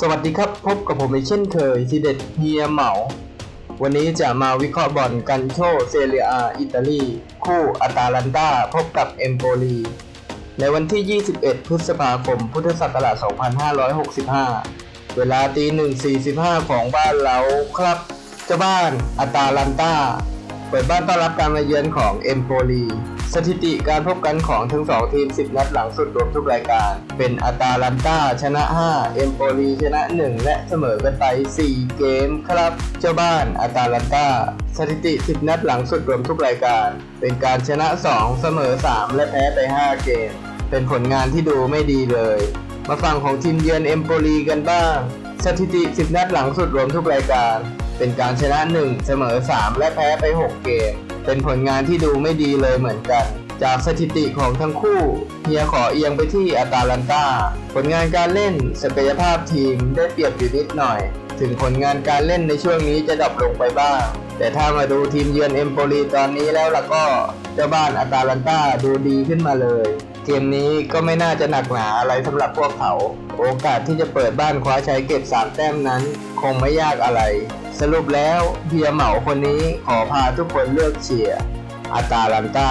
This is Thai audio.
สวัสดีครับพบกับผมอีกเช่นเคยทีเด็ดเฮียเหมา วันนี้จะมาวิเคราะห์บอลกันโชเซเรียอาอิตาลีคู่อาตาลันตาพบกับเอมโปลีในวันที่ 21 พฤษภาคม พุทธศักราช 2565 เวลาตี1.45 ของบ้านเราครับเจ้าบ้านอาตาลันตาเปิดบ้านต้อนรับการมาเยือนของเอมโปลี สถิติการพบกันของทั้งสองทีม 10 นัดหลังสุดรวมทุกรายการ เป็นอาตาลันตาชนะ 5 เอมโปลีชนะ 1 และเสมอกันไป 4 เกมครับ เจ้าบ้านอาตาลันตาสถิติ 10 นัดหลังสุดรวมทุกรายการ เป็นการชนะ 2 เสมอ 3 และแพ้ไป 5 เกม เป็นผลงานที่ดูไม่ดีเลย มาฝั่งของทีมเยือนเอมโปลีกันบ้าง สถิติ 10 นัดหลังสุดรวมทุกรายการ เป็นการชนะ 1 เสมอ 3 และแพ้ไป 6 เกม เป็นผลงานที่ดูไม่ดีเลยเหมือนกัน จากสถิติของทั้งคู่เฮียขอเอียงไปที่อาตาลันตาผลงานการเล่นศักยภาพทีมได้เปรียบอยู่นิดหน่อย ถึงผลงานการเล่นในช่วงนี้จะดับลงไปบ้าง แต่ถ้ามาดูทีมเยือนเอมโปลีตอนนี้แล้วล่ะก็เจ้าบ้านอาตาลันตาดูดีขึ้นมาเลย เกมนี้ก็ไม่น่าจะหนักหนาอะไรสำหรับพวกเขา โอกาสที่จะเปิดบ้านคว้าชัยเก็บ3แต้มนั้น คงไม่ยากอะไร สรุปแล้วเฮียเหมาคนนี้ขอพาทุกคนเลือกเชียร์อาตาลันตา